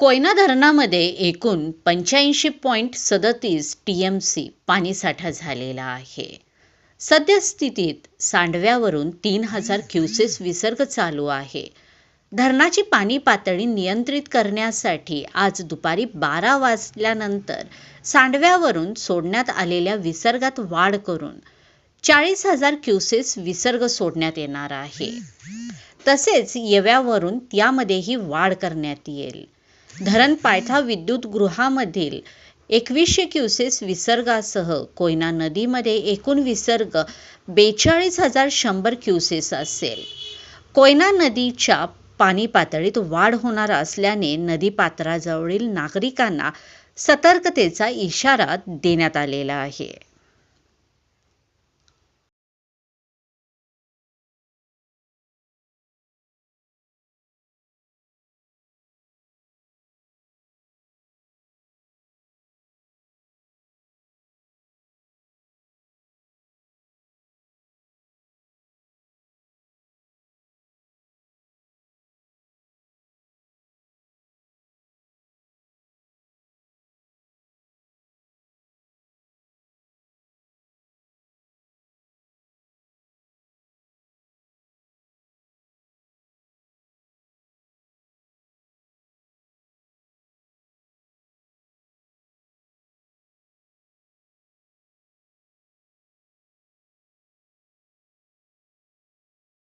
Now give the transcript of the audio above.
कोयना धरणामध्ये एकूण पंच्याऐंशी पॉईंट सदतीस टी एम सी पाणीसाठा झालेला आहे. सद्यस्थितीत सांडव्यावरून तीन हजार क्युसेस विसर्ग चालू आहे. धरणाची पाणी पातळी नियंत्रित करण्यासाठी आज दुपारी बारा वाजल्यानंतर सांडव्यावरून सोडण्यात आलेल्या विसर्गात वाढ करून चाळीस हजार क्युसेस विसर्ग सोडण्यात येणार आहे. तसेच येव्यावरून त्यामध्येही वाढ करण्यात येईल. धरण पायथा विद्युतगृहामधील एकवीसशे क्युसेस विसर्गासह कोयना नदीमध्ये एकूण विसर्ग बेचाळीस हजार शंभर क्युसेस असेल. कोयना नदीच्या पाणी पातळीत वाढ होणार असल्याने नदीपात्राजवळील नागरिकांना सतर्कतेचा इशारा देण्यात आलेला आहे.